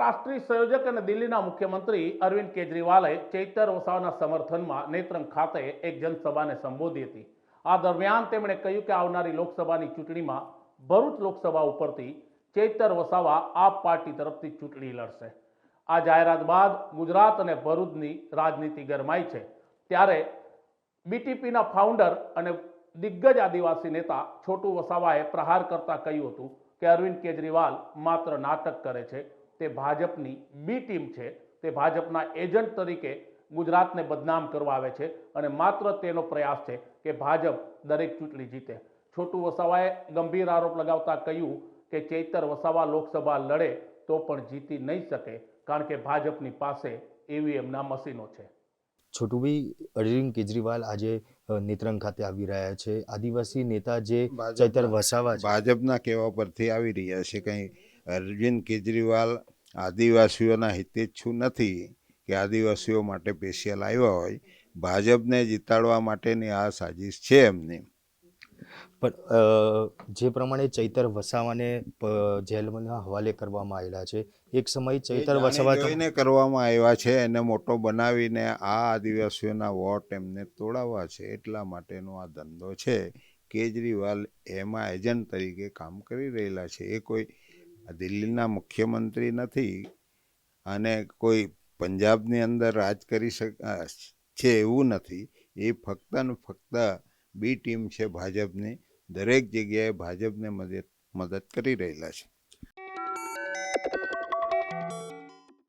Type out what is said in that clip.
રાષ્ટ્રીય સંયોજક અને દિલ્હીના મુખ્યમંત્રી અરવિંદ કેજરીવાલે ચૈતર વસાવાના સમર્થનમાં નેત્રંગ ખાતે એક જનસભાને સંબોધી હતી. આ દરમિયાન તેમણે કહ્યું કે આવનારી લોકસભાની ચૂંટણીમાં ભરૂચ લોકસભા ઉપરથી ચૈતર વસાવા આપ પાર્ટી તરફથી ચૂંટણી લડશે. આ જાહેરાત બાદ ગુજરાત અને ભરૂચની રાજનીતિ ગરમાઈ છે. ત્યારે બીટીપીના ફાઉન્ડર અને દિગ્ગજ આદિવાસી નેતા છોટુ વસાવાએ પ્રહાર કરતા કહ્યું હતું કે અરવિંદ કેજરીવાલ માત્ર નાટક કરે છે તે ભાજપની બી ટીમ છે. તે ભાજપના એજન્ટ તરીકે ગુજરાતને બદનામ કરવા આવે છે અને માત્ર તેનો પ્રયાસ છે કે ભાજપ દરેક ચૂંટણી જીતે. છોટુ વસાવાએ ગંભીર આરોપ લગાવતા કહ્યું કે ચૈતર વસાવા લોકસભા લડે તો પણ જીતી નહીં શકે કારણ કે ભાજપની પાસે એવી એમના મશીનો છે. છોટુભાઈ અરવિંદ કેજરીવાલ આજે નેત્રંગ ખાતે આવી રહ્યા છે. આદિવાસી નેતા જે ચૈતર વસાવા ભાજપના કહેવા પરથી આવી રહ્યા છે કંઈ અરવિંદ કેજરીવાલ આદિવાસીઓના હિતેચ્છુ નથી કે આદિવાસીઓ માટે સ્પેશિયલ આવ્યા હોય. ભાજપને જીતાડવા માટેની આ સાજિશ છે એમની. પણ જે પ્રમાણે ચૈતર વસાવાને જેલના હવાલે કરવામાં આવેલા છે એક સમય ચૈતર વસાવા જોઈને કરવામાં આવ્યા છે એને મોટો બનાવીને આ આદિવાસીઓના વોટ એમને તોડાવવા છે એટલા માટેનો આ ધંધો છે. કેજરીવાલ એમાં એજન્ટ તરીકે કામ કરી રહેલા છે. એ કોઈ દિલ્હીના મુખ્યમંત્રી નથી અને કોઈ પંજાબની અંદર રાજ કરી શક છે એવું નથી. એ ફક્ત ને ફક્ત બી ટીમ છે ભાજપની. દરેક જગ્યાએ ભાજપને મદદ મદદ કરી રહેલા છે.